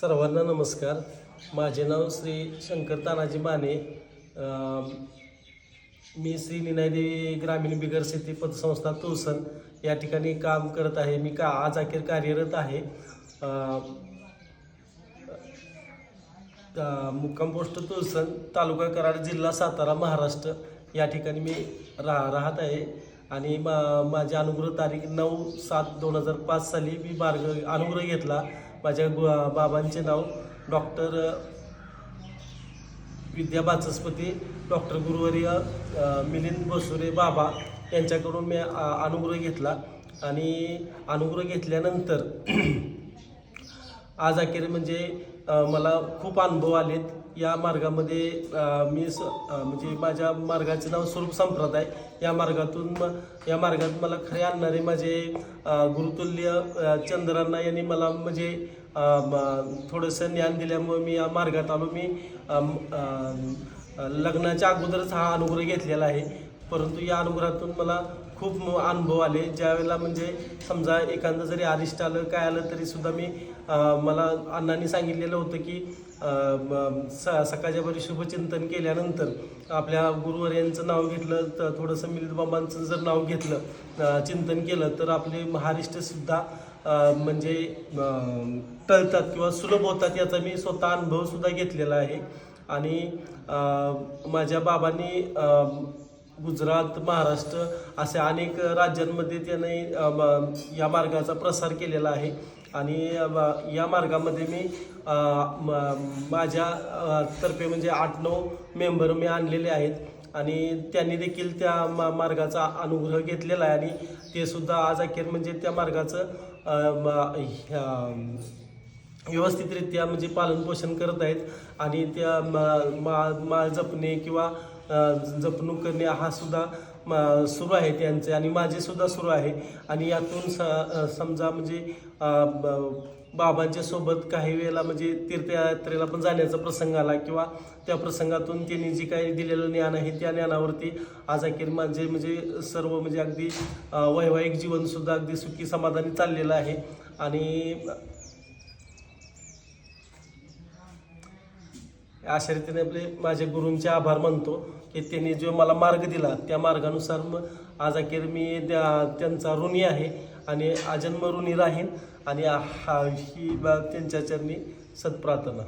सर्वांना नमस्कार. माझे नाव श्री शंकर तानाजी माने. मी श्री निनायदेवी ग्रामीण बिगर शेती पतसंस्था तुळसण या ठिकाणी काम करत आहे. मी का आज अखेर कार्यरत आहे. मुक्काम पोस्ट तुळसण तालुका कराड जिल्हा सातारा महाराष्ट्र. या ठिकाणी मी राह राहत आहे. आणि मा माझी अनुग्रह तारीख नऊ सात दोन हजार पाच साली मी मार्ग अनुग्रह घेतला. माझ्या गु- बाबांचे नाव डॉक्टर विद्या बाचस्पती डॉक्टर गुरुवर्य मिलिंद बसुरे बाबा यांच्याकडून मी अनुग्रह घेतला. आणि अनुग्रह घेतल्यानंतर आज अखेर म्हणजे मला खूप अनुभव आलेत. या मार्गामध्ये मी स म्हणजे माझ्या मार्गाचे नाव स्वरूप संप्रदाय या मार्गातून या मार्गात मला खरे आणणारे माझे गुरुतुल्य चंद्रांना यांनी मला म्हणजे थोडंसं ज्ञान दिल्यामुळे मी या मार्गात आलो. मी लग्नाच्या अगोदरच हा अनुग्रह घेतलेला आहे. परंतु या अनुग्रहातून मला खूप अनुभव आले. ज्यावेळेला म्हणजे समजा एखादं जरी अरिष्ट आलं काय आलं तरी सुद्धा मी मला अण्णांनी सांगितलेलं होतं की स सकाळच्या बरी शुभचिंतन केल्यानंतर आपल्या गुरुवर यांचं नाव घेतलं तर थोडंसं मिलिंदबाबांचं जर नाव घेतलं चिंतन केलं तर आपले महारिष्टसुद्धा म्हणजे टळतात किंवा सुलभ होतात याचा मी स्वतः अनुभवसुद्धा घेतलेला आहे. आणि माझ्या बाबांनी गुजरात महाराष्ट्र अशा अनेक राज्यांमध्ये त्याने म- या मार्गाचा प्रसार केलेला आहे. आणि या मार्गामध्ये मी म- माझ्या तर्फे म्हणजे आठ नऊ मेंबर मी आणलेले आहेत. आणि त्यांनी देखील त्या मा मार्गाचा अनुग्रह घेतलेला आहे. आणि ते सुद्धा आज अखेर म्हणजे त्या मार्गाचं म- ह्या- व्यवस्थितरित्या म्हणजे पालनपोषण करत आहेत. आणि त्या मा- मा माळ जपणे किंवा जपणूक करणे हा सुद्धा सुरू आहे त्यांचे आणि माझे सुद्धा सुरू आहे. आणि यातून स समजा म्हणजे ब- बाबांच्या सोबत काही वेळेला म्हणजे तीर्थयात्रेला पण जाण्याचा प्रसंग आला किंवा त्या प्रसंगातून त्यांनी जे काही दिलेलं ज्ञान आहे त्या ज्ञानावरती आज अखेर माझे म्हणजे सर्व म्हणजे अगदी वैवाहिक जीवनसुद्धा अगदी सुखी समाधानी चाललेलं आहे. आणि अशा रीतीने आपले माझ्या गुरूंचे आभार मानतो की त्यांनी जो मला मार्ग दिला त्या मार्गानुसार मग आज अखेर मी त्या त्यांचा ऋणी आहे आणि आजन्म ऋणी राहीन आणि हा ही बाब त्यांच्या चरणी सत्प्रार्थना.